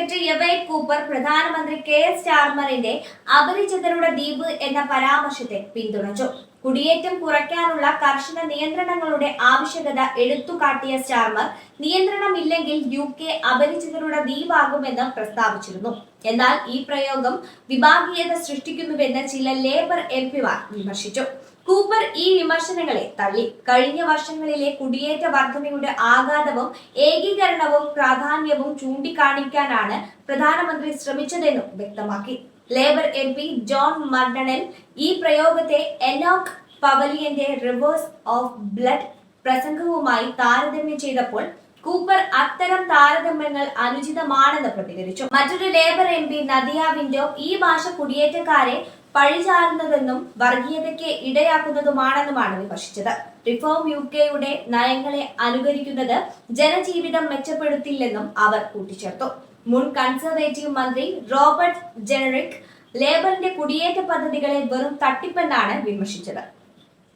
Secretary Yvette Cooper പ്രധാനമന്ത്രി K S സ്റ്റാർമറിന്റെ അപരിചിതരുടെ ദ്വീപ് എന്ന പരാമർശത്തെ പിന്തുണച്ചു. കുടിയേറ്റം കുറയ്ക്കാനുള്ള കർശന നിയന്ത്രണങ്ങളുടെ ആവശ്യകത എടുത്തുകാട്ടിയ സ്റ്റാർമർ നിയന്ത്രണമില്ലെങ്കിൽ യു കെ അപരിചിതരുടെ ദ്വീപാകുമെന്ന് പ്രസ്താവിച്ചിരുന്നു. എന്നാൽ ഈ പ്രയോഗം വിഭാഗീയത സൃഷ്ടിക്കുന്നുവെന്ന് ചില ലേബർ എം വിമർശിച്ചു. കൂപ്പർ ഈ വിമർശനങ്ങളെ തള്ളി. കഴിഞ്ഞ വർഷങ്ങളിലെ കുടിയേറ്റ വർധനയുടെ ആഘാതവും ഏകീകരണവും പ്രാധാന്യവും ചൂണ്ടിക്കാണിക്കാനാണ് പ്രധാനമന്ത്രി ശ്രമിച്ചതെന്നും വ്യക്തമാക്കി. Labour M P John McDonnell ഈ പ്രയോഗത്തെ എനോക് പവലിയന്റെ റിവേഴ്സ് ഓഫ് ബ്ലഡ് പ്രസംഗവുമായി താരതമ്യം ചെയ്തപ്പോൾ കൂപ്പർ അത്തരം താരതമ്യങ്ങൾ അനുചിതമാണെന്ന് പ്രതികരിച്ചു. മറ്റൊരു ലേബർ എം പി നദിയ വിൻഡോ ഈ ഭാഷ കുടിയേറ്റക്കാരെ പഴിചാരുന്നതെന്നും വർഗീയതയ്ക്ക് ഇടയാക്കുന്നതുമാണെന്നുമാണ് വിമർശിച്ചത്. റിഫോം യു കെയുടെ നയങ്ങളെ അനുകരിക്കുന്നത് ജനജീവിതം മെച്ചപ്പെടുത്തില്ലെന്നും അവർ കൂട്ടിച്ചേർത്തു. മുൻ കൺസർവേറ്റീവ് മന്ത്രി റോബർട്ട് ജനറിക് ലേബറിന്റെ കുടിയേറ്റ പദ്ധതികളെ വെറും തട്ടിപ്പെന്നാണ് വിമർശിച്ചത്.